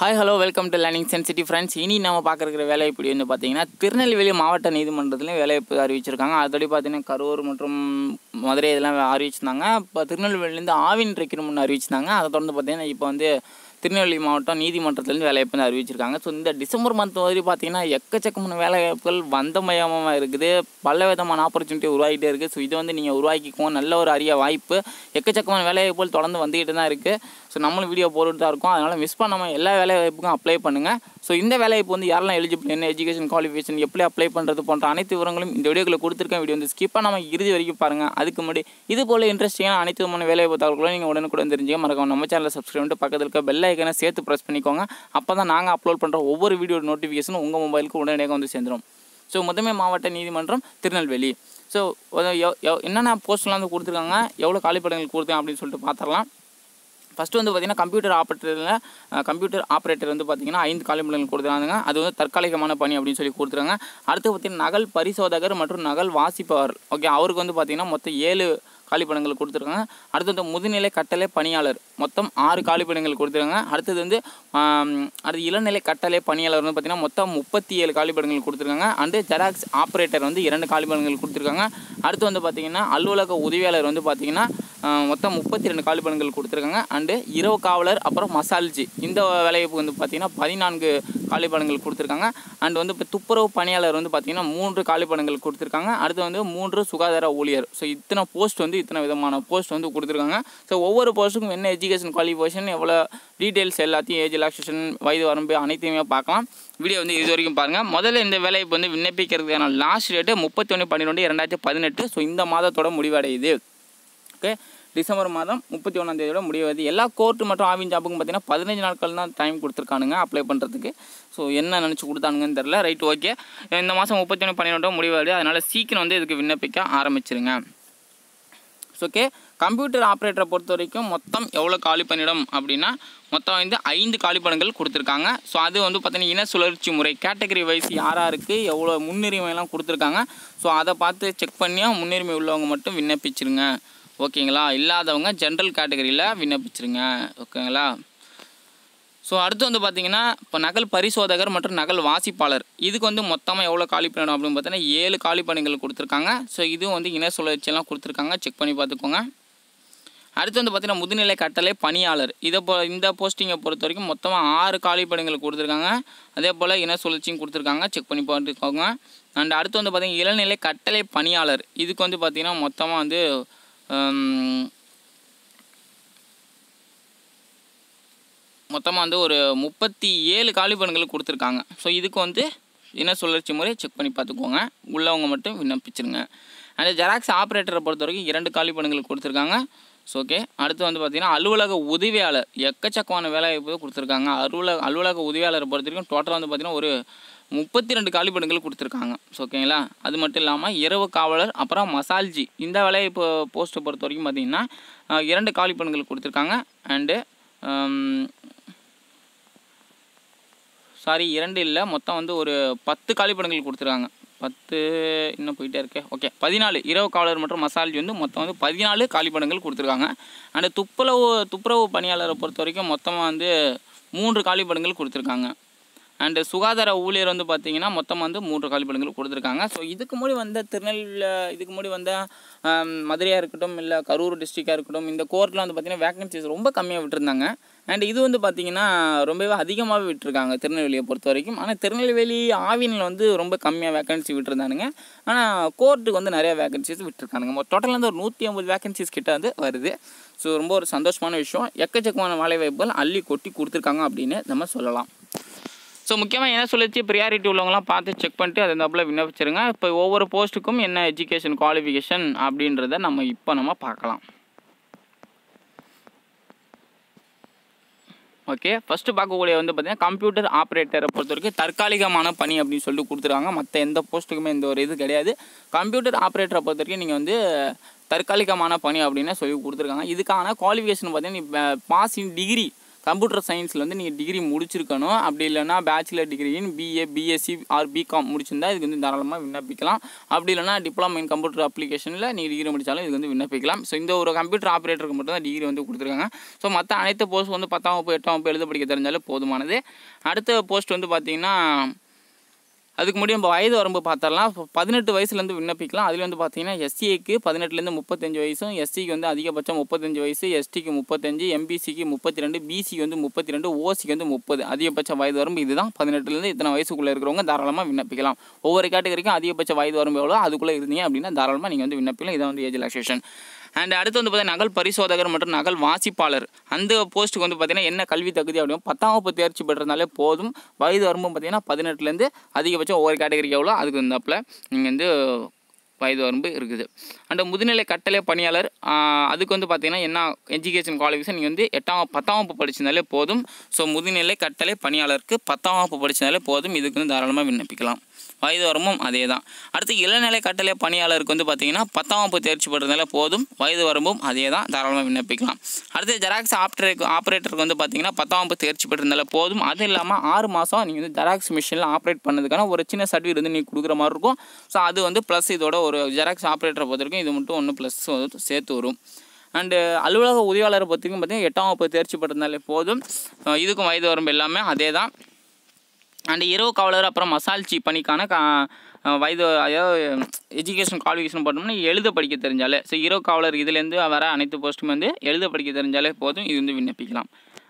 Hi hello welcome to learning sensitive friends இனி நம்ம பார்க்குற வேலை இப்படி வந்து பார்த்தீங்கன்னா திருநெல்வேலி மாவட்ட நீதிமன்றத்துலேயும் வேலைவாய்ப்பு அறிவிச்சிருக்காங்க. அதோடய பார்த்தீங்கன்னா கரூர் மற்றும் மதுரை இதெல்லாம் அறிவிச்சிருந்தாங்க. இப்போ திருநெல்வேலியிலேருந்து ஆவின் ரெக்கிரமெண்ட் அறிவிச்சிருந்தாங்க. அதை தொடர்ந்து பார்த்தீங்கன்னா இப்போ வந்து திருநெல்வேலி மாவட்டம் நீதிமன்றத்துலேருந்து வேலைவாய்ப்பு வந்து அறிவிச்சிருக்காங்க. ஸோ இந்த டிசம்பர் மந்த் மாதிரி பார்த்தீங்கன்னா எக்கச்சக்கமான வேலைவாய்ப்புகள் வந்தமயமாக இருக்குது. பல விதமான ஆப்பர்ச்சுனிட்டி உருவாகிட்டே இருக்குது ஸோ இதை வந்து நீங்கள் உருவாக்கிக்குவோம் நல்ல ஒரு அரிய வாய்ப்பு. எக்கச்சக்கமான வேலைவாய்ப்புகள் தொடர்ந்து வந்துக்கிட்டு தான் இருக்குது ஸோ நம்மளும் வீடியோ போட்டுட்டு தான் இருக்கோம். அதனால் மிஸ் பண்ணாமல் எல்லா வேலைவாய்ப்புக்கும் அப்ளை பண்ணுங்கள் ஸோ இந்த வேலைக்கு வந்து யாரெல்லாம் எலிஜிபிள் என்ன எஜுகேஷன் குவாலிஃபிகேஷன் எப்படி அப்ளை பண்ணுறது போன்ற அனைத்து விவரங்களும் இந்த வீடியோக்களை கொடுத்துருக்கேன். வீடியோ வந்து ஸ்கிப்பாக நம்ம இறுதி வரைக்கும் பாருங்கள் அதுக்கு முன்னாடி இது போல் இன்ட்ரெஸ்டிங்கான அனைத்து விதமான வேலைவாய்ப்பு தகவல்களும் நீங்கள் உடனுக்குடன் தெரிஞ்சுக்க மறக்காம நம்ம சேனலில் சப்ஸ்கிரைப் பண்ணிட்டு பக்கத்தில் இருக்க பெல் ஐக்கனை சேர்த்து ப்ரெஸ் பண்ணிக்கோங்க. அப்போ தான் நாங்கள் அப்லோட் பண்ணுற ஒவ்வொரு வீடியோ நோட்டிஃபிகேஷனும் உங்கள் மொபைலுக்கு உடனடியாக வந்து சேர்ந்துடும் ஸோ முதன்மை மாவட்ட நீதிமன்றம் திருநெல்வேலி. ஸோ என்னென்ன போஸ்ட்லாம் வந்து கொடுத்துருக்காங்க? எவ்வளோ காலிப்படங்கள் கொடுத்தேன் அப்படின்னு சொல்லிட்டு பார்த்துடலாம் ஃபஸ்ட்டு வந்து பார்த்திங்கன்னா கம்ப்யூட்டர் ஆப்ரேட்டரில் கம்ப்யூட்டர் ஆப்ரேட்டர் வந்து பார்த்திங்கன்னா ஐந்து காலிமடங்கள் கொடுத்துருக்காங்க. அது வந்து தற்காலிகமான பணி அப்படின்னு சொல்லி கொடுத்துருக்காங்க. அடுத்து பார்த்திங்கன்னா நகல் பரிசோதகர் மற்றும் நகல் வாசிப்பவர். ஓகே அவருக்கு வந்து பார்த்திங்கன்னா மொத்தம் ஏழு காலிப்படங்கள் கொடுத்துருக்காங்க. அடுத்து வந்து முதுநிலை கட்டளை பணியாளர். மொத்தம் ஆறு காலிப்படங்கள் கொடுத்துருக்காங்க. அடுத்தது வந்து அடுத்து இளநிலை கட்டளை பணியாளர் வந்து பார்த்திங்கன்னா மொத்தம் முப்பத்தி ஏழு காலிப்படங்கள் கொடுத்துருக்காங்க. அண்டு ஜெராக்ஸ் ஆப்ரேட்டர் வந்து இரண்டு காலிப்படங்கள் கொடுத்துருக்காங்க. அடுத்து வந்து பார்த்திங்கன்னா அலுவலக உதவியாளர் வந்து பார்த்திங்கன்னா மொத்தம் முப்பத்தி ரெண்டு காலிப்படங்கள் கொடுத்துருக்காங்க. அண்டு இரவு காவலர் அப்புறம் மசால்ஜி. இந்த வேலைவாய்ப்பு வந்து பார்த்திங்கன்னா பதினான்கு காலிப்படங்கள் கொடுத்துருக்காங்க. அண்ட் வந்து இப்போ துப்புரவு பணியாளர் வந்து பார்த்திங்கன்னா மூன்று காலிப்படங்கள் கொடுத்துருக்காங்க. அடுத்து வந்து மூன்று சுகாதார ஊழியர். ஸோ இத்தனை போஸ்ட் வந்து இத்தனை விதமான போஸ்ட் வந்து கொடுத்துருக்காங்க. ஸோ ஒவ்வொரு போஸ்ட்டுக்கும் என்ன எஜுகேஷன் குவாலிஃபிகேஷன் எவ்வளோ டீட்டெயில்ஸ் எல்லாத்தையும் ஏஜ் ரிலாக்ஸேஷன் வயது வரம்பு அனைத்தையுமே பார்க்கலாம். வீடியோ வந்து இது வரைக்கும் பாருங்கள் முதல்ல இந்த வேலைவாய்ப்பு வந்து விண்ணப்பிக்கிறதுக்கான லாஸ்ட் டேட்டு முப்பத்தி ஒன்று பன்னிரெண்டு இரண்டாயிரத்தி பதினெட்டு. ஸோ இந்த மாதத்தோட முடிவடையுது. ஓகே டிசம்பர் மாதம் முப்பத்தி ஒன்றாந்தேதியோட முடிவது எல்லா கோர்ட்டு மற்றும் ஆவின் ஜாப்புக்கும் பார்த்தீங்கன்னா பதினஞ்சு நாட்கள் தான் டைம் கொடுத்துருக்கானுங்க அப்ளை பண்ணுறதுக்கு ஸோ என்ன நினச்சி கொடுத்தானுங்கன்னு தெரில ரைட் ஓகே இந்த மாதம் முப்பத்தி ஒன்று பன்னிரெண்டோ முடிவாது அதனால் சீக்கிரம் வந்து இதுக்கு விண்ணப்பிக்க ஆரம்பிச்சிருங்க. ஓகே கம்ப்யூட்டர் ஆப்ரேட்டரை பொறுத்த வரைக்கும் மொத்தம் எவ்வளோ காலி பணியிடம் அப்படின்னா மொத்தம் வந்து ஐந்து காலிப்படங்கள் கொடுத்துருக்காங்க. ஸோ அது வந்து பார்த்தீங்கன்னா இன சுழற்சி முறை. கேட்டகரி வைஸ் யார் யாருக்கு எவ்வளோ முன்னுரிமையெல்லாம் கொடுத்துருக்காங்க. ஸோ அதை பார்த்து செக் பண்ணியும் முன்னுரிமை உள்ளவங்க மட்டும் விண்ணப்பிச்சிருங்க. ஓகேங்களா? இல்லாதவங்க ஜென்ரல் கேட்டகரியில் விண்ணப்பிச்சிருங்க. ஓகேங்களா? ஸோ அடுத்து வந்து பார்த்தீங்கன்னா இப்போ நகல் பரிசோதகர் மற்றும் நகல் வாசிப்பாளர். இதுக்கு வந்து மொத்தமாக எவ்வளோ காலி பண்ணணும் அப்படின்னு பார்த்தீங்கன்னா ஏழு காலி பணிகள் கொடுத்துருக்காங்க. ஸோ இதுவும் வந்து இன சுழற்சியெல்லாம் கொடுத்துருக்காங்க. செக் பண்ணி பார்த்துக்கோங்க அடுத்து வந்து பார்த்திங்கன்னா முதுநிலை கட்டளை பணியாளர். இதை போ இந்த போஸ்டிங்கை பொறுத்த வரைக்கும் மொத்தமாக ஆறு காலி பணிகள் கொடுத்துருக்காங்க. அதே போல் இன சுழற்சியும் கொடுத்துருக்காங்க. செக் பண்ணி பார்த்துக்கோங்க அண்ட் அடுத்து வந்து பார்த்திங்கன்னா இளநிலை கட்டளை பணியாளர். இதுக்கு வந்து பார்த்திங்கன்னா மொத்தமாக வந்து மொத்தமாக வந்து ஒரு முப்பத்தி ஏழு காலிப்படங்கள் கொடுத்துருக்காங்க. ஸோ இதுக்கு வந்து இன சுழற்சி முறை செக் பண்ணி பார்த்துக்கோங்க. உள்ளவங்க மட்டும் விண்ணப்பிச்சிருங்க. அந்த ஜெராக்ஸ் ஆப்ரேட்டரை பொறுத்த வரைக்கும் இரண்டு காலிபன்கள் கொடுத்துருக்காங்க. ஸோ ஓகே அடுத்து வந்து பார்த்திங்கன்னா அலுவலக உதவியாளர் எக்கச்சக்கமான வேலைவாய்ப்பு கொடுத்துருக்காங்க. அலுவலக அலுவலக உதவியாளரை பொறுத்த வரைக்கும் டோட்டலாக வந்து பார்த்திங்கன்னா ஒரு முப்பத்தி ரெண்டு காலிப்படங்கள் கொடுத்துருக்காங்க ஸோ ஓகேங்களா அது மட்டும் இல்லாமல் இரவு காவலர் அப்புறம் மசால்ஜி. இந்த வேலையை இப்போ போஸ்ட்டை பொறுத்த வரைக்கும் பார்த்திங்கன்னா இரண்டு காலிப்படங்கள் கொடுத்துருக்காங்க. அண்டு சாரி um, இரண்டு இல்லை மொத்தம் வந்து ஒரு பத்து காலிப்படங்கள் கொடுத்துருக்காங்க. பத்து இன்னும் போயிட்டே இருக்கேன் ஓகே பதினாலு இரவு காவலர் மற்றும் மசால்ஜி வந்து மொத்தம் வந்து பதினாலு காலிப்படங்கள் கொடுத்துருக்காங்க. அண்டு துப்புரவு துப்புரவு பணியாளரை பொறுத்த வரைக்கும் மொத்தமாக வந்து மூன்று காலிப்படங்கள் கொடுத்துருக்காங்க. அண்டு சுகாதார ஊழியர் வந்து பார்த்திங்கன்னா மொத்தம் வந்து மூன்று கழிப்பிடங்கள் கொடுத்துருக்காங்க. ஸோ இதுக்கு முன்னாடி வந்த திருநெல்வேலியில் இதுக்கு முன்னாடி வந்த மதுரையாக இருக்கட்டும் இல்லை கரூர் டிஸ்ட்ரிக்டாக இருக்கட்டும் இந்த கோர்ட்டில் வந்து பார்த்திங்கன்னா வேக்கன்சிஸ் ரொம்ப கம்மியாக விட்டுருந்தாங்க. அண்ட் இது வந்து பார்த்திங்கன்னா ரொம்பவே அதிகமாகவே விட்டுருக்காங்க திருநெல்வேலியை பொறுத்த வரைக்கும். ஆனால் திருநெல்வேலி ஆவினில் வந்து ரொம்ப கம்மியாக வேக்கன்சி விட்டுருந்தானுங்க. ஆனால் கோர்ட்டுக்கு வந்து நிறையா வேக்கன்சிஸ் விட்டுருக்கானுங்க. டோட்டலாக வந்து ஒரு நூற்றி ஐம்பது வேக்கன்சிஸ் கிட்ட வந்து வருது. ஸோ ரொம்ப ஒரு சந்தோஷமான விஷயம். எக்கச்சக்கமான வேலைவாய்ப்புகள் அள்ளி கொட்டி கொடுத்துருக்காங்க அப்படின்னு நம்ம சொல்லலாம். ஸோ முக்கியமாக என்ன சொல்லிச்சு? ப்ரியாரிட்டி உள்ளவங்களாம் பார்த்து செக் பண்ணிட்டு அது தப்பில் விண்ணப்பிச்சிருங்க. இப்போ ஒவ்வொரு போஸ்ட்டுக்கும் என்ன எஜுகேஷன் குவாலிஃபிகேஷன் அப்படின்றத நம்ம இப்போ நம்ம பார்க்கலாம். ஓகே ஃபஸ்ட்டு பார்க்கக்கூடிய வந்து பார்த்திங்கன்னா கம்ப்யூட்டர் ஆப்ரேட்டரை பொறுத்த வரைக்கும் தற்காலிகமான பணி அப்படின்னு சொல்லிட்டு கொடுத்துருக்காங்க. மற்ற எந்த போஸ்ட்டுக்குமே எந்த ஒரு இது கிடையாது. கம்ப்யூட்டர் ஆப்ரேட்டரை பொறுத்த வரைக்கும் நீங்கள் வந்து தற்காலிகமான பணி அப்படின்னு சொல்லி கொடுத்துருக்காங்க. இதுக்கான குவாலிஃபிகேஷன் பார்த்தீங்கன்னா பாஸ் இன் டிகிரி கம்ப்யூட்டர் சயின்ஸில் வந்து நீங்கள் டிகிரி முடிச்சிருக்கணும். அப்படி இல்லைனா பேச்சுலர் டிகிரியின் பிஏ பிஎஸ்சி ஆர் பிகாம் முடிச்சிருந்தா இதுக்கு வந்து தாராளமாக விண்ணப்பிக்கலாம். அப்படி இல்லைனா டிப்ளமோ இன் கம்ப்யூட்டர் அப்ளிகேஷனில் நீங்கள் டிகிரி முடித்தாலும் இதுக்கு வந்து விண்ணப்பிக்கலாம். ஸோ இந்த ஒரு கம்ப்யூட்டர் ஆப்ரேட்டருக்கு மட்டும் தான் டிகிரி வந்து கொடுத்துருக்காங்க. ஸோ மற்ற அனைத்து போஸ்ட் வந்து பத்தாம் வகுப்பு எட்டாம் வகுப்பு எழுத படிக்க தெரிஞ்சாலும் போதுமானது. அடுத்த போஸ்ட் வந்து பார்த்தீங்கன்னா அதுக்கு முடியும் நம்ம வயது வரம்பு பார்த்தரலாம் பதினெட்டு வயசுலேருந்து விண்ணப்பிக்கலாம். அதில் வந்து பார்த்தீங்கன்னா எஸ்சிக்கு பதினெட்டுலேருந்து முப்பத்தஞ்சு வயசும் எஸ்சிக்கு வந்து அதிகபட்சம் முப்பத்தஞ்சு வயசு எஸ்டிக்கு முப்பத்தஞ்சு எம்பிசிக்கு முப்பத்தி ரெண்டு பிசிக்கு வந்து முப்பத்தி ரெண்டு ஓசிக்கு வந்து முப்பது. அதிகபட்ச வயது வரம்பு இதுதான். பதினெட்டுலேருந்து இத்தனை வயசுக்குள்ளே இருக்கிறவங்க தாராளமாக விண்ணப்பிக்கலாம். ஒவ்வொரு கேட்டகரிக்கும் அதிகபட்ச வயது வரம்பு எவ்வளோ அதுக்குள்ளே இருந்தீங்க அப்படின்னா தாராளமாக நீங்கள் வந்து விண்ணப்பிக்கலாம். இதான் வந்து ஏஜ் ரிலாக்ஸேஷன் அண்ட் அடுத்து வந்து பார்த்தீங்கன்னா நகல் பரிசோதகர் மற்றும் நகல் வாசிப்பாளர். அந்த போஸ்ட்டுக்கு வந்து பார்த்தீங்கன்னா என்ன கல்வி தகுதி அப்படின்னா பத்தாம் வகுப்பு தேர்ச்சி பெற்றிருந்தாலே போதும். வயது வரம்பும் பார்த்தீங்கன்னா பதினெட்டுலேருந்து அதிகபட்சம் ஒவ்வொரு கேட்டகரிக்கு எவ்வளோ? அதுக்கு வந்தாப்பில் நீங்கள் வந்து வயது வரம்பு இருக்குது. அண்ட் முதுநிலை கட்டளை பணியாளர் அதுக்கு வந்து பார்த்திங்கன்னா என்ன எஜுகேஷன் குவாலிஃபிகேஷன் நீங்கள் வந்து எட்டாம் பத்தாம் வகுப்பு படிச்சிருந்தாலே போதும். ஸோ முதுநிலை கட்டளை பணியாளருக்கு பத்தாம் வகுப்பு படிச்சிருந்தாலே போதும். இதுக்கு வந்து தாராளமாக விண்ணப்பிக்கலாம். வயது வரம்பும் அதே தான் அடுத்து இளநிலை கட்டளை பணியாளருக்கு வந்து பார்த்தீங்கன்னா பத்தாம் வகுப்பு தேர்ச்சி பெற்றதால போதும். வயது வரம்பும் அதே தான் தாராளமாக விண்ணப்பிக்கலாம். அடுத்து ஜெராக்ஸ் ஆப்ரேட்டருக்கு ஆப்ரேட்டருக்கு வந்து பார்த்தீங்கன்னா பத்தாம் வகுப்பு தேர்ச்சி பெற்றிருந்தால போதும். அது இல்லாமல் ஆறு மாதம் நீங்கள் வந்து ஜெராக்ஸ் மிஷினில் ஆப்ரேட் பண்ணதுக்கான ஒரு சின்ன சர்டிஃபிகேட் வந்து நீங்கள் கொடுக்குற மாதிரி இருக்கும். ஸோ அது வந்து ப்ளஸ் இதோட ஒரு ஜெராக்ஸ் ஆப்ரேட்டரை பொறுத்திருக்கும் இது மட்டும் ஒன்று ப்ளஸ் சேர்த்து வரும். அண்டு அலுவலக உதவியாளரை பொறுத்தவரைக்கும் பார்த்தீங்கன்னா எட்டாம் வகுப்பு தேர்ச்சி பெற்றிருந்தாலே போதும். இதுக்கும் வயது வரம்பு எல்லாமே அதே தான் அண்ட் இரவு காவலர் அப்புறம் மசால்ச்சி பணிக்கான கா வயது அதாவது எஜுகேஷன் குவாலிஃபிகேஷன் போட்டோம்னா எழுத படிக்க தெரிஞ்சாலே. ஸோ இரவு காவலர் இதுலேருந்து வர அனைத்து போஸ்ட்டுமே வந்து எழுத படிக்க தெரிஞ்சாலே போதும். இது வந்து விண்ணப்பிக்கலாம்.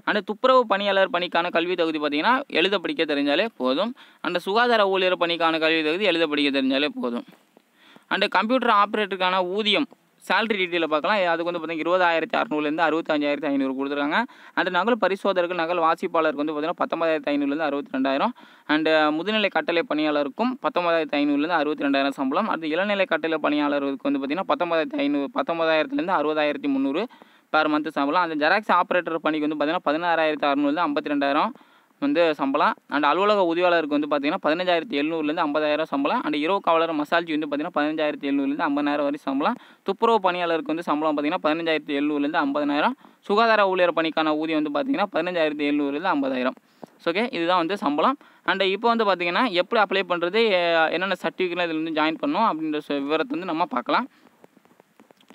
அண்ட் துப்புரவு பணியாளர் பணிக்கான கல்வி தகுதி பார்த்திங்கன்னா எழுத படிக்க தெரிஞ்சாலே போதும். அண்ட் சுகாதார ஊழியர் பணிக்கான கல்வி தகுதி எழுத படிக்க தெரிஞ்சாலே போதும். அண்டு கம்ப்யூட்டர் ஆப்ரேட்டருக்கான ஊதியம் சேலரி டீட்டெயிலில் பார்க்கலாம் அதுக்கு வந்து பார்த்தீங்கன்னா இருபதாயிரத்தி அறநூறுலேருந்து அறுபத்தஞ்சாயிரத்தி ஐநூறு கொடுத்துருக்காங்க. அண்ட் நகல் பரிசோதகர்கள் நகல் வாசிப்பாளருக்கு வந்து பார்த்தீங்கன்னா பத்தொன்பதாயிரத்தி ஐநூறுலேருந்து அறுபத்தி ரெண்டாயிரம் அண்டு முதுநிலை கட்டளை பணியாளருக்கும் பத்தொன்பதாயிரத்தி ஐநூறுலேருந்து அறுபத்தி ரெண்டாயிரம் சம்பளம். அடுத்து இளநிலை கட்டளை பணியாளருக்கு வந்து பார்த்தீங்கன்னா பத்தொன்பதாயிரத்தி ஐநூறு பத்தொன்பதாயிரத்துலேருந்து அறுபதாயிரத்தி முந்நூறு பர் மந்த்து சம்பளம். அந்த ஜெராக்ஸ் ஆப்ரேட்டர் பணிக்கு வந்து பார்த்தீங்கன்னா பதினாறாயிரத்தி அறநூறுலேருந்து ஐம்பத்தி ரெண்டாயிரம் வந்து சம்பளம். அண்ட் அலுவலக உதவியாளருக்கு வந்து பார்த்தீங்கன்னா பதினஞ்சாயிரத்தி எழுநூறுலேருந்து ஐம்பதாயிரம் சம்பளம். அண்ட் இரவு காவலர் மசால்ஜி வந்து பார்த்தீங்கன்னா பதினஞ்சாயிரத்தி எழுநூறுலேருந்து ஐம்பதாயிரம் வரை சம்பளம். துப்புரவு பணியாளருக்கு வந்து சம்பளம் பார்த்தீங்கன்னா பதினஞ்சாயிரத்தி எழுநூறுலேருந்து ஐம்பதாயிரம். சுகாதார ஊழியர் பணிக்கான ஊதியம் வந்து பார்த்தீங்கன்னா பதினஞ்சாயிரத்தி எழுநூறுலேருந்து ஐம்பதாயிரம். ஓகே இதுதான் வந்து சம்பளம். அண்ட் இப்போ வந்து பார்த்தீங்கன்னா எப்படி அப்ளை பண்ணுறது என்னென்ன சர்டிஃபிகேட்லாம் இதில் வந்து ஜாயின் பண்ணணும் அப்படின்ற விவரத்தை வந்து நம்ம பார்க்கலாம்.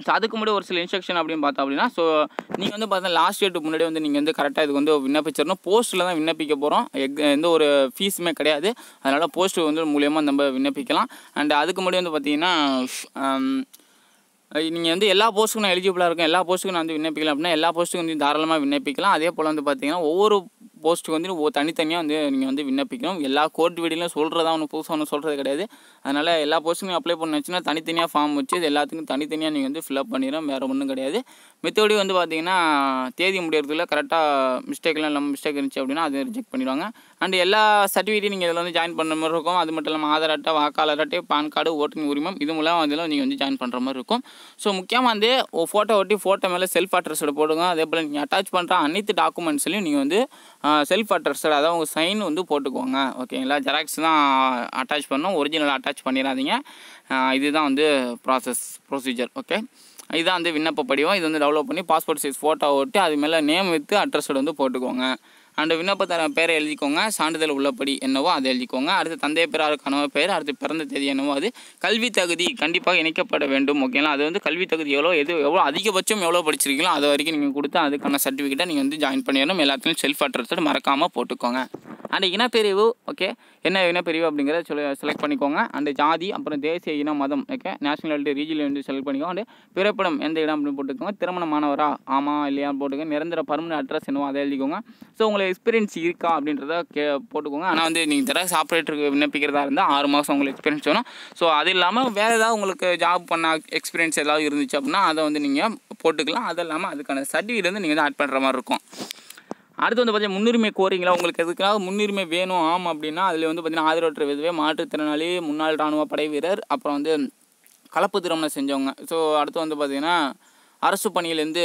ஸோ அதுக்கு முன்னாடி ஒரு சில இன்ஸ்ட்ரக்ஷன் அப்படின்னு பார்த்தோம் அப்படின்னா ஸோ நீங்கள் வந்து பார்த்தா லாஸ்ட் டேட்டுக்கு முன்னாடி வந்து நீங்கள் வந்து கரெக்டாக இதுக்கு வந்து விண்ணப்பிச்சிடணும். போஸ்ட்டில் தான் விண்ணப்பிக்க போகிறோம் எக் எந்த ஒரு ஃபீஸுமே கிடையாது. அதனால் போஸ்ட் வந்து மூலியமாக நம்ம விண்ணப்பிக்கலாம். அண்ட் அதுக்கு முன்னாடி வந்து பார்த்தீங்கன்னா um, நீங்கள் வந்து எல்லா போஸ்ட்டுக்கும் நான் எலிஜிபிளாக இருக்கும் எல்லா போஸ்ட்டுக்கும் நான் வந்து விண்ணப்பிக்கலாம் அப்படின்னா எல்லா போஸ்ட்டுக்கும் வந்து தாராளமாக விண்ணப்பிக்கலாம். அதே போல் வந்து பார்த்தீங்கன்னா ஒவ்வொரு போஸ்ட்டுக்கு வந்து ஒவ்வொரு தனித்தனியாக வந்து நீங்கள் வந்து விண்ணப்பிக்கணும். எல்லா கோர்ட் வீடியோலையும் சொல்கிறதா ஒன்று புதுசாக ஒன்று சொல்கிறது கிடையாது. அதனால் எல்லா போஸ்ட்டுக்கும் அப்ளை பண்ணுச்சுன்னா தனித்தனியாக ஃபார்ம் வச்சு இது எல்லாத்துக்கும் தனித்தனியாக நீங்கள் வந்து ஃபில்அப் பண்ணிடும் வேறு ஒன்றும் கிடையாது. மித்தபடி வந்து பார்த்தீங்கன்னா தேதி முடியறதுல கரெக்டாக மிஸ்டேக்லாம் இல்லாமல் மிஸ்டேக் இருந்துச்சு அப்படின்னா அதை ரிஜெக்ட் பண்ணிடுவாங்க. அண்ட் எல்லா சர்டிஃபிகேட்டையும் நீங்கள் இதில் வந்து ஜாயின் பண்ணுற மாதிரி இருக்கும். அது மட்டும் இல்லாமல் ஆதார் அட்டை வாக்காளர் அட்டை பான் கார்டு ஓட்டிங் உரிமம் இது மூலம் அதில் நீங்கள் வந்து ஜாயின் பண்ணுற மாதிரி இருக்கும். ஸோ முக்கியமாக வந்து ஃபோட்டோ ஒட்டி ஃபோட்டோ மேலே செல்ஃப் அட்ரஸோட போடுங்க. அதே போல் நீங்கள் அட்டாச் பண்ணுற அனைத்து டாக்குமெண்ட்ஸ்லையும் நீங்கள் வந்து செல்ஃப் அட்ரஸோட அதாவது உங்கள் சைன் வந்து போட்டுக்கோங்க. ஓகேங்களா ஜெராக்ஸ் தான் அட்டாச் பண்ணணும். ஒரிஜினல் அட்டாச் பண்ணிடாதீங்க. இதுதான் வந்து ப்ராசஸ் ப்ரொசீஜர் ஓகே இதுதான் வந்து விண்ணப்ப படிவம். இது வந்து டெவலப் பண்ணி பாஸ்போர்ட் சைஸ் ஃபோட்டோ ஓட்டி அது மேலே நேம் வித்து அட்ரஸோடு வந்து போட்டுக்கோங்க. அண்ட் விண்ணப்பதாரன் பேரை எழுதிக்கோங்க. சான்றிதழ் உள்ளபடி என்னவோ அதை எழுதிக்கோங்க. அடுத்து தந்தை பேர் கணவர் பேர் அடுத்து பிறந்த தேதி என்னவோ அது. கல்வி தகுதி கண்டிப்பாக இணைக்கப்பட வேண்டும் ஓகேங்களா அது வந்து கல்வி தகுதி எவ்வளோ எது எவ்வளோ அதிகபட்சம் எவ்வளோ படிச்சிருக்கீங்களோ அது வரைக்கும் நீங்கள் கொடுத்து அதுக்கான சர்டிஃபிகேட்டை நீங்கள் வந்து ஜாயின் பண்ணிடணும். எல்லாத்துலேயும் செல்ஃப் அட்ரஸோட மறக்காமல் போட்டுக்கோங்க. அண்ட் இனப்பிரிவு ஓகே என்ன இனப்பிரிவு அப்படிங்கிறத சொல்லி செலக்ட் பண்ணிக்கோங்க. அண்ட் ஜாதி அப்புறம் தேசிய இனம் மதம் ஓகே நேஷனாலிட்டி ரீஜியல் வந்து செலக்ட் பண்ணிக்கோங்க அண்ட் பிறப்பிடம் எந்த இடம் அப்படின்னு போட்டுக்கோங்க. திருமணமானவரா ஆமாம் இல்லையா போட்டுக்கோங்க. நிரந்தர பர்மனன் அட்ரஸ் என்னவோ அதை எழுதிக்கோங்க. ஸோ உங்களுக்கு எக்ஸ்பீரியன்ஸ் இருக்கா அப்படின்றத கே போட்டுக்கோங்க. ஆனால் வந்து நீங்கள் ஜெராக்ஸ் ஆப்ரேட்டருக்கு விண்ணப்பிக்கிறதா இருந்தால் ஆறு மாதம் உங்களுக்கு எக்ஸ்பீரியன்ஸ் வேணும். ஸோ அது இல்லாமல் வேறு ஏதாவது உங்களுக்கு ஜாப் பண்ண எக்ஸ்பீரியன்ஸ் ஏதாவது இருந்துச்சு அப்படின்னா அதை வந்து நீங்கள் போட்டுக்கலாம். அது இல்லாமல் அதுக்கான சர்டிஃபிகேட் வந்து நீங்கள் வந்து ஆட் பண்ணுற மாதிரி இருக்கும். அடுத்து வந்து பார்த்தீங்கன்னா முன்னுரிமை கோரிங்களா உங்களுக்கு எதுக்காக முன்னுரிமை வேணும். ஆம் அப்படின்னா அதில் வந்து பார்த்தீங்கன்னா ஆதரவற்ற விதவை மாற்றுத்திறனாளி முன்னாள் இராணுவ படை வீரர் அப்புறம் வந்து கலப்பு திருமணம் செஞ்சவங்க. ஸோ அடுத்து வந்து பார்த்தீங்கன்னா அரசு பணியிலேருந்து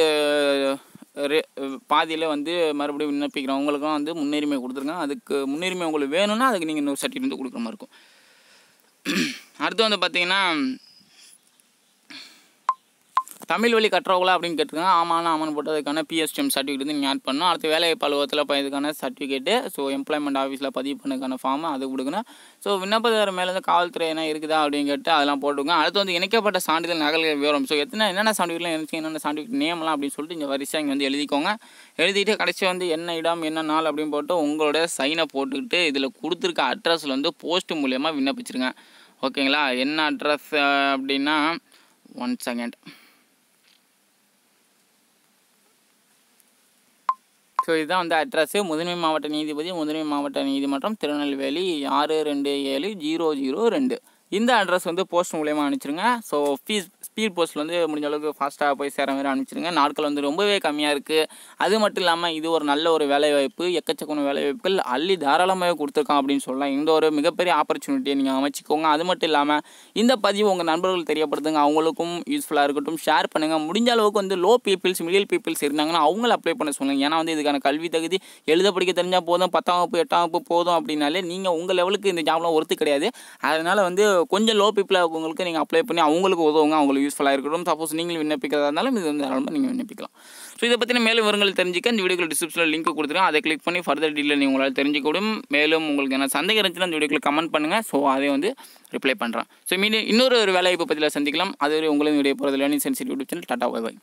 பாதியில் வந்து மறுபடியும் விண்ணப்பிக்கிறவங்களுக்கும் வந்து முன்னுரிமை கொடுத்துருங்க. அதுக்கு முன்னுரிமை உங்களுக்கு வேணும்னா அதுக்கு நீங்கள் இன்னொரு சர்டிஃபிகேட் வந்து கொடுக்குற மாதிரி இருக்கும். அடுத்து வந்து பார்த்தீங்கன்னா தமிழ் வழி கட்டுறவங்களா அப்படின்னு கேட்டுருக்காங்க. ஆமாம் ஆமான்னு போட்டு அதுக்கான பிஎஸ்டிஎம் சர்டிஃபிகேட் வந்து நீங்கள் ஆட் பண்ணணும். அடுத்து வேலை பலுவத்தில் இப்போ இதுக்கான சர்டிஃபிகேட்டு ஸோ எம்ப்ளாய்மெண்ட் ஆஃபீஸில் பதிவு பண்ணுக்கான ஃபார்ம் அது கொடுக்கணும். ஸோ விண்ணப்பதார மேலே வந்து காவல்துறை என்ன இருக்குதா அப்படின்னு கேட்டு அதெல்லாம் போட்டுக்கோங்க அடுத்து வந்து இணைக்கப்பட்ட சான்றிதழ் நகல்கள் விவரம். ஸோ எத்தனை என்னென்ன சான்றிதழ்லாம் இருந்துச்சு என்னென்ன சான்றிதழ் நேம்லாம் அப்படின்னு சொல்லிட்டு இங்கே வரிசையாக இங்கே வந்து எழுதிக்கோங்க. எழுதிட்டு கடைசி வந்து என்ன இடம் என்ன நாள் அப்படின்னு போட்டு உங்களோட சைனை போட்டுக்கிட்டு இதில் கொடுத்துருக்க அட்ரஸில் வந்து போஸ்ட் மூலியமாக விண்ணப்பிச்சிருங்க. ஓகேங்களா என்ன அட்ரஸ் அப்படின்னா ஒன் செகண்ட் ஸோ இதுதான் வந்து அட்ரஸு முதன்மை மாவட்ட நீதிபதி முதன்மை மாவட்ட நீதிமன்றம் திருநெல்வேலி ஆறு ரெண்டு ஏழு ஜீரோ ஜீரோ ரெண்டு. இந்த அட்ரஸ் வந்து போஸ்ட் மூலயமா அனுப்பிச்சிருங்க. ஸோ ஃபீஸ் ஸ்பீட் போஸ்ட்டில் வந்து முடிஞ்ச அளவுக்கு ஃபாஸ்ட்டாக போய் சேர மாதிரி அனுப்பிச்சிருங்க. நாட்கள் வந்து ரொம்பவே கம்மியாக இருக்குது அது மட்டும் இல்லாமல் இது ஒரு நல்ல ஒரு வேலைவாய்ப்பு எக்கச்சக்கமான வேலைவாய்ப்புகள் அள்ளி தாராளமாகவே கொடுத்துருக்கான் அப்படின்னு சொல்லலாம். இந்த ஒரு மிகப்பெரிய ஆப்பர்ச்சுனிட்டியை நீங்கள் அமைச்சிக்கோங்க. அது மட்டும் இல்லாமல் இந்த பதிவு உங்கள் நண்பர்கள் தெரியப்படுத்துங்க. அவங்களுக்கும் யூஸ்ஃபுல்லாக இருக்கட்டும். ஷேர் பண்ணுங்கள் முடிஞ்ச அளவுக்கு வந்து லோ பீப்பிள்ஸ் மிடில் பீப்பிள்ஸ் இருந்தாங்கன்னா அவங்கள அப்ளை பண்ண சொல்லுங்கள் ஏன்னா வந்து இதுக்கான கல்வி தகுதி எழுத படிக்க தெரிஞ்சால் போதும் பத்தாம் வகுப்பு எட்டாம் வகுப்பு போதும் அப்படின்னாலே நீங்கள் உங்கள் லெவலுக்கு இந்த ஜாப்லாம் ஒருத்து கிடையாது. அதனால் வந்து கொஞ்சம் லோ பீப்பிளாக இருக்கவங்களுக்கு நீங்கள் அப்ளை பண்ணி அவங்களுக்கு உதவுங்க. அவங்களுக்கு யூஸ்ஃபுல்லாக இருக்கட்டும். சப்போஸ் நீங்கள் விண்ணப்பிக்கிறதா இருந்தாலும் இது வந்து தாராளமாக நீங்கள் விண்ணப்பிக்கலாம். ஸோ இதை பற்றின மேலும் விவரங்கள் தெரிஞ்சுக்க இந்த வீடியோக்கு டிஸ்கிரிப்ஷனில் லிங்க் கொடுத்துருக்கேன். அதை கிளிக் பண்ணி ஃபர்தர் டீட்டெயில் நீங்கள் உங்களால் தெரிஞ்சிக்கூடும் மேலும் உங்களுக்கு என்ன சந்தேகம் இருந்துச்சுன்னா இந்த வீடியோக்கு கமெண்ட் பண்ணுங்கள் ஸோ அதை வந்து ரிப்ளை பண்ணுறேன் ஸோ மீண்டும் இன்னொரு ஒரு வேலைவாய்ப்பு பற்றியில் சந்திக்கலாம். அதுவரை உங்களும் வீடியோ போகிறது learning sensitive YouTube channel tata bye bye